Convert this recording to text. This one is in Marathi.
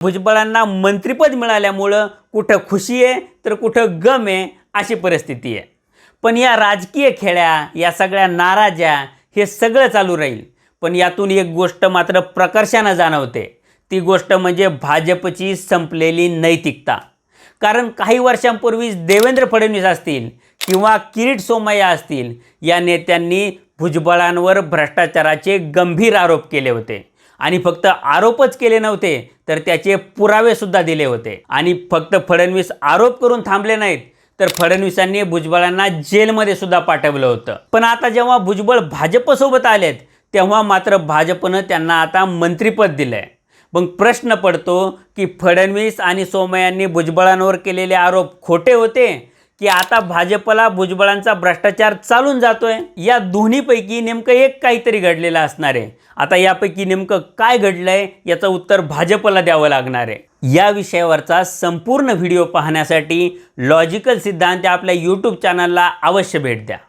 भुजबळांना मंत्रिपद मिळाल्यामुळं कुठं खुशी आहे तर कुठं गम आहे अशी परिस्थिती आहे. पण या राजकीय खेळ्या या सगळ्या नाराज्या हे सगळं चालू राहील. पण यातून एक गोष्ट मात्र प्रकर्षानं जाणवते. ती गोष्ट म्हणजे भाजपची संपलेली नैतिकता. कारण काही वर्षांपूर्वीच देवेंद्र फडणवीस असतील किंवा किरीट सोमय्या असतील या नेत्यांनी भुजबळांवर भ्रष्टाचाराचे गंभीर आरोप केले होते. आणि फक्त आरोपच केले नव्हते तर त्याचे पुरावेसुद्धा दिले होते. आणि फक्त फडणवीस आरोप करून थांबले नाहीत तर फडणवीसांनी भुजबळांना जेलमध्ये सुद्धा पाठवलं होतं. पण आता जेव्हा भुजबळ भाजपसोबत आलेत तेव्हा मात्र भाजपनं त्यांना आता मंत्रिपद दिलं आहे मग प्रश्न पडतो की फडणवीस आणि सोमय्यांनी भुजबळांवर केलेले आरोप खोटे होते की आता भाजपला भुजबळांचा भ्रष्टाचार चालून जातोय. या दोन्हीपैकी नेमकं एक काहीतरी घडलेलं असणार आहे. आता यापैकी नेमकं काय घडलंय याचं उत्तर भाजपला द्यावं लागणार आहे. या विषयावरचा संपूर्ण व्हिडिओ पाहण्यासाठी लॉजिकल सिद्धांत आपल्या यूट्यूब चॅनलला अवश्य भेट द्या.